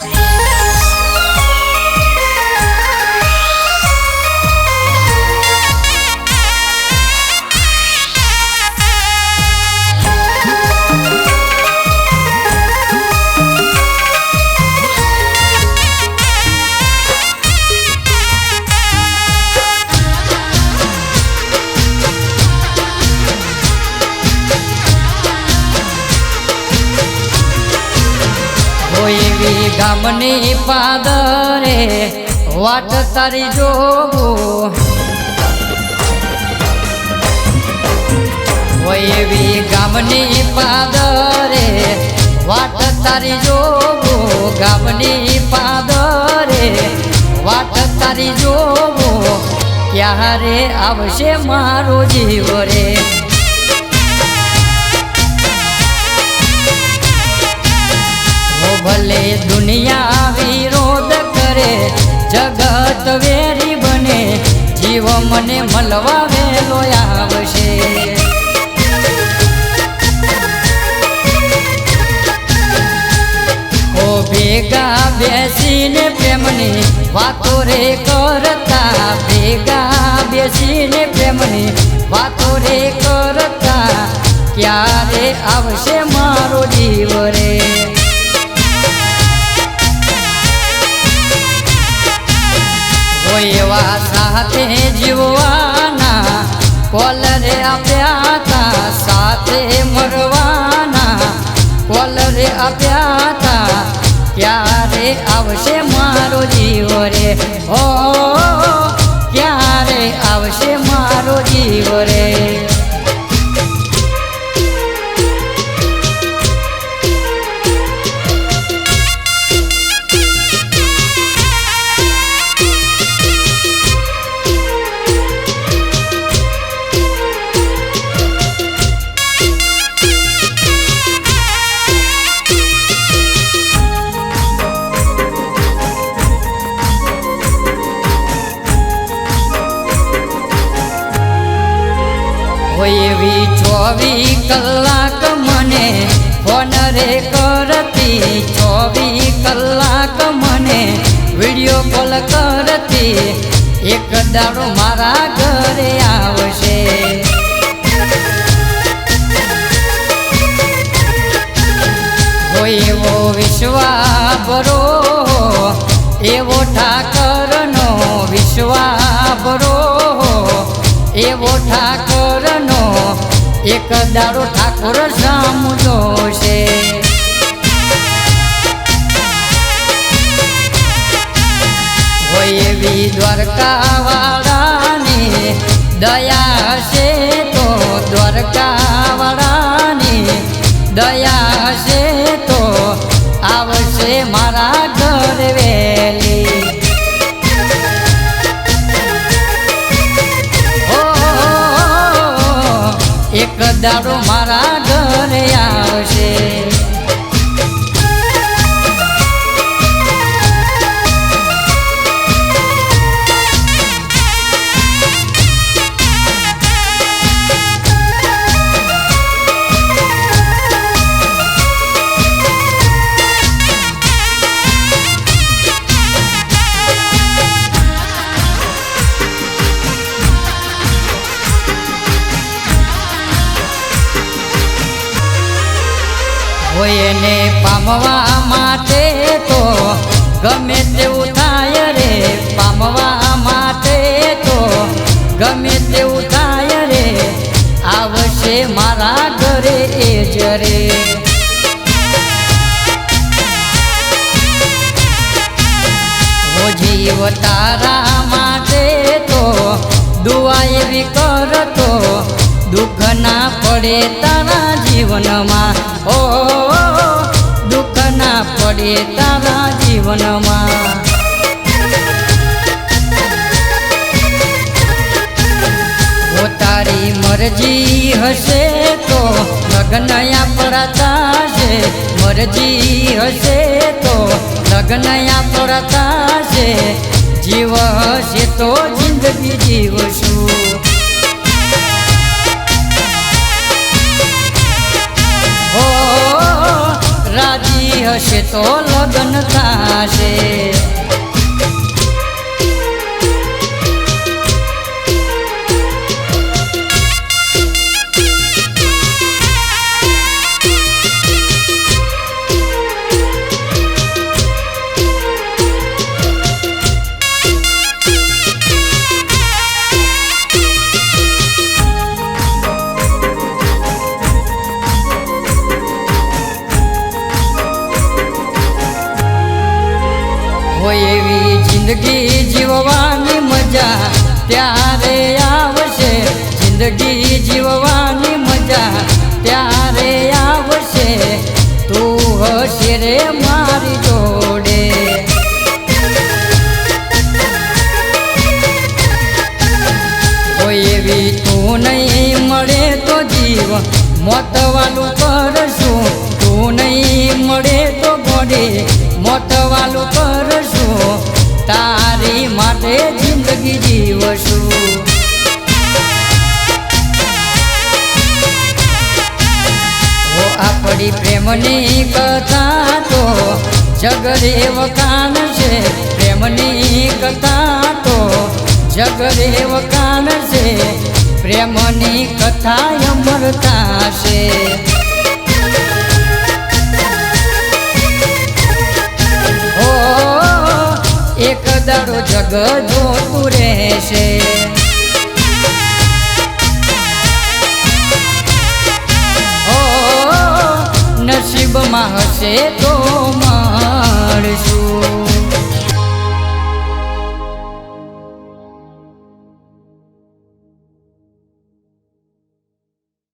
હોય ગામની પાદરે વાટ તારી જોવું. એવી ગામની પાદરે વાટ તારી જોવું. ગામની પાદરે વાટ તારી જોવું. ક્યારે આવશે મારો જીવ રે? ભલે દુનિયા વિરોધ કરે, જગત વેરી બને, જીવ મને મળવા વેલો આવશે. ઓ ભેગા બેસીને પ્રેમની, વાતો રે કરતા, ભેગા બેસીને પ્રેમની, વાતો રે કરતા, ક્યારે આવશે મારો જીવ રે? એવા સાથે જીવવાના, કોલરે આપ્યા હતા સાથે મરવાના, કોલરે આપ્યા હતા ક્યારે આવશે મારો જીવ રે? ઓ ક્યારે આવશે મારો જીવ રે? હોય એવી ચોવી કલાક મને ફોન રે કરતી. ચોવી કલાક મને વીડિયો કોલ કરતી. એક દાડો મારા ઘરે આવશે. હોય એવો વિશ્વાભરો એવો ઠાકરનો એક દાડો ઠાકોર સમજો છે. હોય એવી દ્વારકાવાળાની દયા છે તો દ્વારકાવાળાની દયા છે તો આવશે મારા એક દાડો પામવા માટે તો ગમે તેવું થાય રે, પામવા માટે તો ગમે તેવું થાય રે, આવશે મારા ઘરે એ જ જીવ તારા માટે તો દુઆ એવી કરતો દુઃખ ના પડે તારા જીવનમાં. ઓ પડે તારા જીવનમાં. તારી મરજી હશે તો લગ્ન આપણા છે મરજી હશે તો લગ્ન આપણા છે જીવ હશે તો જિંદગી જીવશું. હશે તો લગ્ન થશે. ત્યારે આવશે. જિંદગી જીવવાની મજા ત્યારે આવશે. તું હશે રે મારી જોડે. કોઈ એવી તું નહીં મળે તો જીવ મોતવાનું કરશું. તું નહીં મળે તો ગોડે મોતવાનું કરશું. તારી માટે જિંદગી જીવશું. આપણી પ્રેમની કથા તો જગરે વખાણ છે પ્રેમની કથા તો. જગરે વખાણ છે પ્રેમની કથા અમરતા છે. દાડો જગ જોતું રહેશે ઓ નસીબમાં હશે તો મળશું.